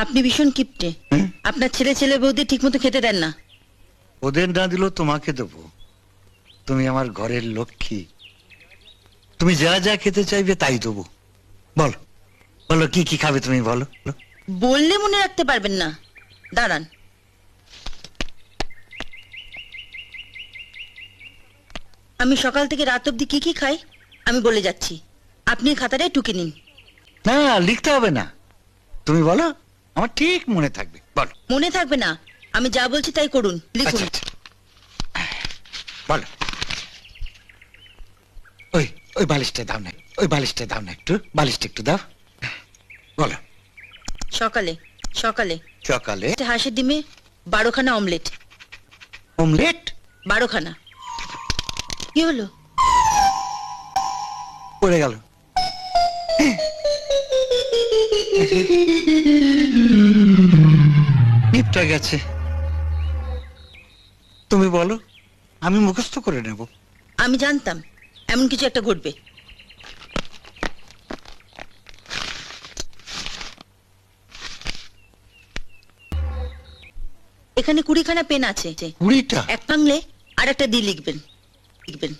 আপনি ভীষণ কিপটে। আপনার ছেলে ছেলে বৌদি ঠিকমতো খেতে দেন না। ওদের না দিলেও তোমাকে দেবো। তুমি আমার ঘরের লক্ষ্মী। তুমি যা যা খেতে চাইবে তাই দেবো। বলো বলো কি কি খাবে তুমি বলো বলো। বললে মনে রাখতে পারবেন না। দাঁড়ান। আমি সকাল থেকে রাত অব্দি কি কি খাই আমি বলে যাচ্ছি। আপনি খাতাটায় টুকে নিন। না লিখতে হবে না। তুমি বলো। আমার ঠিক মনে থাকবে বলো। মনে থাকবে না আমি যা বলছি তাই করুন লিখুন। আচ্ছা, আচ্ছা। বলো। ওই ওই বালিশটা দাও না ওই বালিশটা দাও না একটু বালিশটা একটু দাও। বলো। সকালে সকালে। সকালে? হাঁসের ডিমে বারোখানা অমলেট। অমলেট? বারোখানা। কি হলো? পড়ে গেল। নিপটা গেছে। তুমি বলো আমি মুখস্থ করে নেব। আমি জানতাম এমন কিছু একটা ঘটবে। এখানে কুড়িখানা পেন আছে। কুড়িটা? এক পাংলে আর একটা দিয়ে লিখবেন লিখবেন।